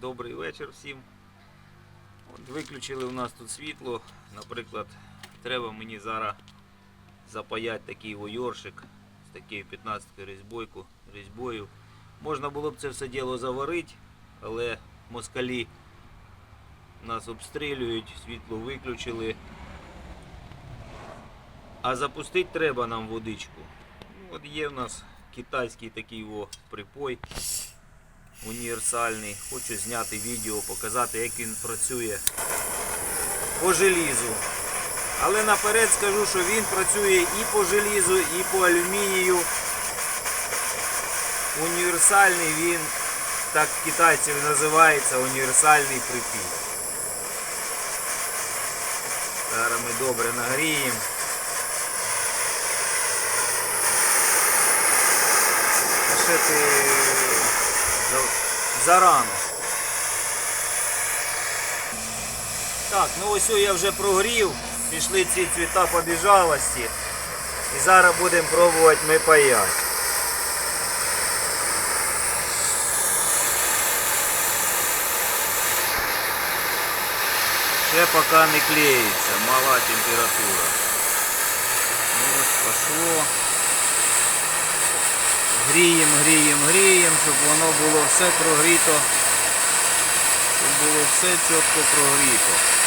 Добрий вечір всім. От виключили у нас тут світло. Наприклад, треба мені зараз запаяти такий ойоршик з такою 15 різьбойку, різьбою. Можна було б це все діло заварити, але москалі нас обстрілюють, світло виключили. А запустити треба нам водичку. Ну, от є в нас китайський такий о, припой універсальний. Хочу зняти відео, показати, як він працює по желізу. Але наперед скажу, що він працює і по желізу, і по алюмінію. Універсальний він, так китайців називається, універсальний припій. Зараз ми добре нагріємо. Ще зарано. Так, ну ось я вже прогрів, пішли ці цвіта побіжалості. І зараз будемо пробувати ми паяти. Ще поки не клеїться, мала температура. Ну, Ось пошло. Гріємо, гріємо, гріємо, щоб воно було все прогріто. Щоб було все чітко прогріто.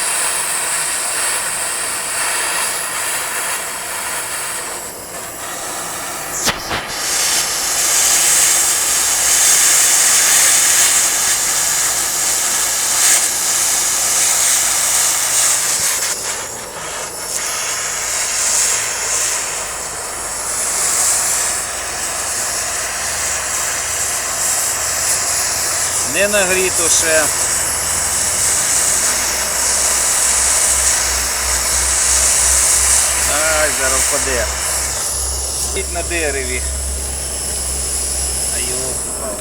Не нагріто ще. Ай, зараз впаде. Стоїть на дереві. А його впав.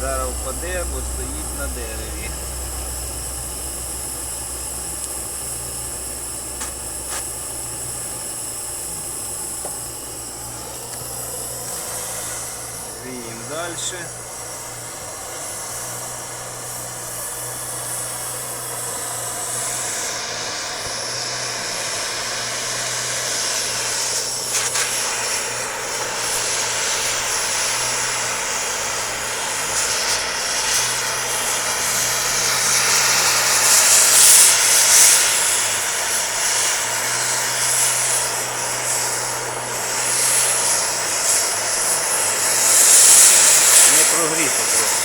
Зараз впаде, бо стоїть на дереві. Гріємо далі. Не прогріто просто.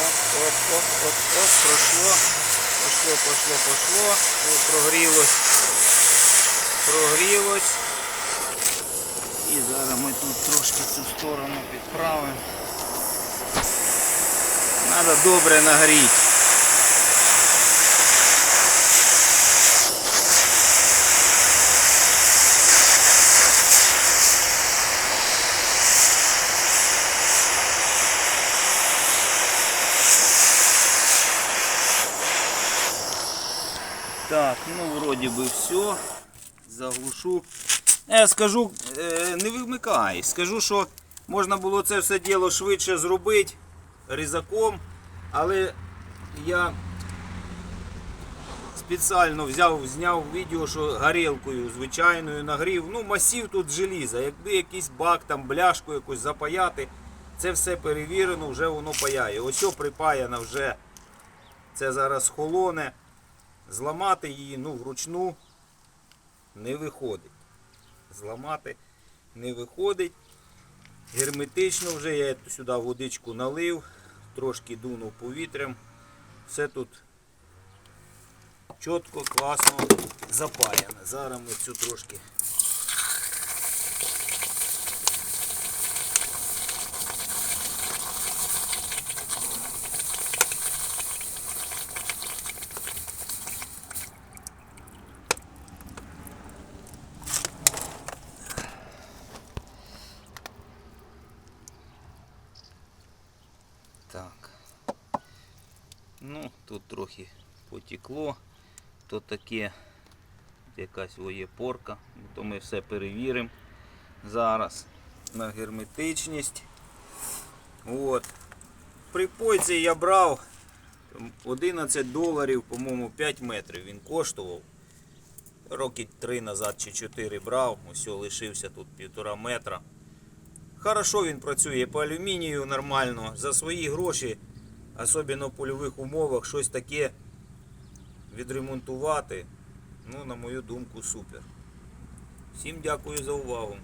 Оп, оп, оп, оп, оп, прошло. Пошло, пошло, пошло. О, прогрілось. Прогрілось. І зараз ми тут трошки цю сторону підправимо. Треба добре нагріти. Так, ну вроді би все. Заглушу. Я скажу, е, не вимикай. Скажу, що можна було це все діло швидше зробити різаком, але я спеціально взяв, зняв відео, що горілкою звичайною нагрів. Ну, масів тут желіза. Якби якийсь бак, там бляшку якусь запаяти, це все перевірено, вже воно паяє. Ось припаяно вже. Це зараз холоне. Зламати її ну, вручну не виходить. Зламати не виходить. Герметично вже я сюди водичку налив, трошки дунув повітрям. Все тут чітко, класно запаяно. Зараз ми цю трошки. Так. Ну, тут трохи потекло. То таке якась є порка, то ми все перевіримо зараз на герметичність. От. При пойці я брав 11 доларів, по-моєму, 5 метрів він коштував. Роки 3 назад чи 4 брав, ось лишився тут півтора метра. Хорошо він працює по алюмінію нормально. За свої гроші, особливо в польових умовах, щось таке відремонтувати. Ну, на мою думку, супер. Всім дякую за увагу.